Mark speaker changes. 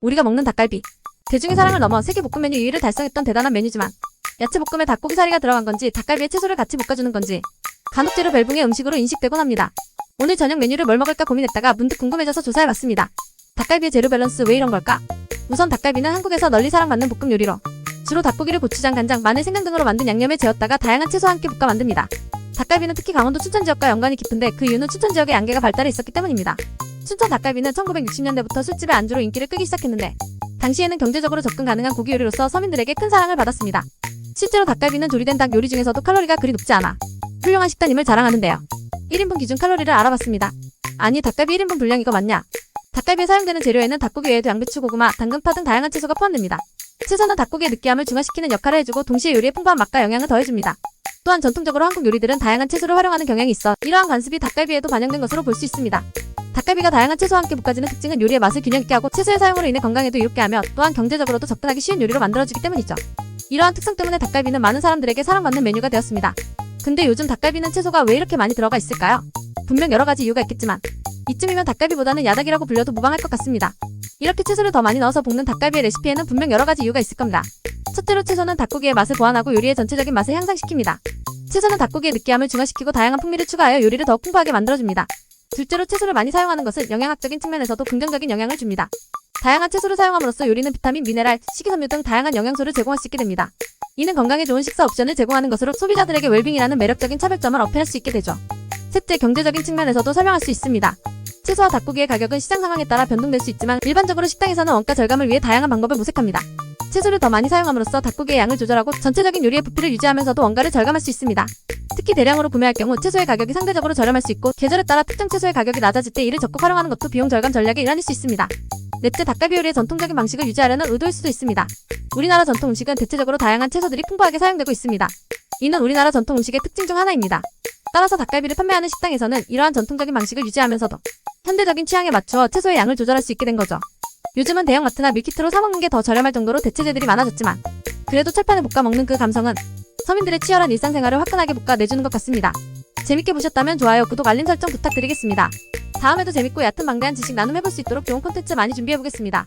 Speaker 1: 우리가 먹는 닭갈비. 대중의 사랑을 넘어 세계 볶음 메뉴 2위를 달성했던 대단한 메뉴지만 야채 볶음에 닭고기 사리가 들어간 건지 닭갈비에 채소를 같이 볶아주는 건지 간혹 재료 벨붕의 음식으로 인식되곤 합니다. 오늘 저녁 메뉴를 뭘 먹을까 고민했다가 문득 궁금해져서 조사해봤습니다. 닭갈비의 재료 밸런스 왜 이런 걸까? 우선 닭갈비는 한국에서 널리 사랑받는 볶음 요리로 주로 닭고기를 고추장, 간장, 마늘, 생강 등으로 만든 양념에 재웠다가 다양한 채소와 함께 볶아 만듭니다. 닭갈비는 특히 강원도 춘천 지역과 연관이 깊은데 그 이유는 춘천 지역의 양계가 발달해 있었기 때문입니다. 춘천 닭갈비는 1960년대부터 술집의 안주로 인기를 끄기 시작했는데 당시에는 경제적으로 접근 가능한 고기 요리로서 서민들에게 큰 사랑을 받았습니다. 실제로 닭갈비는 조리된 닭 요리 중에서도 칼로리가 그리 높지 않아 훌륭한 식단임을 자랑하는데요. 1인분 기준 칼로리를 알아봤습니다. 아니 닭갈비 1인분 분량 이거 맞냐? 닭갈비에 사용되는 재료에는 닭고기 외에도 양배추, 고구마, 당근파 등 다양한 채소가 포함됩니다. 채소는 닭고기의 느끼함을 중화시키는 역할을 해주고 동시에 요리에 풍부한 맛과 영양을 더해줍니다. 또한 전통적으로 한국 요리들은 다양한 채소를 활용하는 경향이 있어 이러한 관습이 닭갈비에도 반영된 것으로 볼 수 있습니다. 닭갈비가 다양한 채소와 함께 볶아지는 특징은 요리의 맛을 균형 있게 하고 채소의 사용으로 인해 건강에도 이롭게 하며 또한 경제적으로도 접근하기 쉬운 요리로 만들어주기 때문이죠. 이러한 특성 때문에 닭갈비는 많은 사람들에게 사랑받는 메뉴가 되었습니다. 근데 요즘 닭갈비는 채소가 왜 이렇게 많이 들어가 있을까요? 분명 여러 가지 이유가 있겠지만 이쯤이면 닭갈비보다는 야닭이라고 불려도 무방할 것 같습니다. 이렇게 채소를 더 많이 넣어서 볶는 닭갈비의 레시피에는 분명 여러 가지 이유가 있을 겁니다. 첫째로 채소는 닭고기의 맛을 보완하고 요리의 전체적인 맛을 향상시킵니다. 채소는 닭고기의 느끼함을 중화시키고 다양한 풍미를 추가하여 요리를 더욱 풍부하게 만들어줍니다. 둘째로 채소를 많이 사용하는 것은 영양학적인 측면에서도 긍정적인 영향을 줍니다. 다양한 채소를 사용함으로써 요리는 비타민, 미네랄, 식이섬유 등 다양한 영양소를 제공할 수 있게 됩니다. 이는 건강에 좋은 식사 옵션을 제공하는 것으로 소비자들에게 웰빙이라는 매력적인 차별점을 어필할 수 있게 되죠. 셋째, 경제적인 측면에서도 설명할 수 있습니다. 채소와 닭고기의 가격은 시장 상황에 따라 변동될 수 있지만 일반적으로 식당에서는 원가 절감을 위해 다양한 방법을 모색합니다. 채소를 더 많이 사용함으로써 닭고기의 양을 조절하고 전체적인 요리의 부피를 유지하면서도 원가를 절감할 수 있습니다. 특히 대량으로 구매할 경우 채소의 가격이 상대적으로 저렴할 수 있고 계절에 따라 특정 채소의 가격이 낮아질 때 이를 적극 활용하는 것도 비용 절감 전략의 일환일 수 있습니다. 넷째, 닭갈비 요리의 전통적인 방식을 유지하려는 의도일 수도 있습니다. 우리나라 전통 음식은 대체적으로 다양한 채소들이 풍부하게 사용되고 있습니다. 이는 우리나라 전통 음식의 특징 중 하나입니다. 따라서 닭갈비를 판매하는 식당에서는 이러한 전통적인 방식을 유지하면서도 현대적인 취향에 맞춰 채소의 양을 조절할 수 있게 된 거죠. 요즘은 대형마트나 밀키트로 사먹는 게 더 저렴할 정도로 대체재들이 많아졌지만 그래도 철판에 볶아 먹는 그 감성은 서민들의 치열한 일상생활을 화끈하게 볶아 내주는 것 같습니다. 재밌게 보셨다면 좋아요, 구독, 알림 설정 부탁드리겠습니다. 다음에도 재밌고 얕은 방대한 지식 나눔 해볼 수 있도록 좋은 콘텐츠 많이 준비해보겠습니다.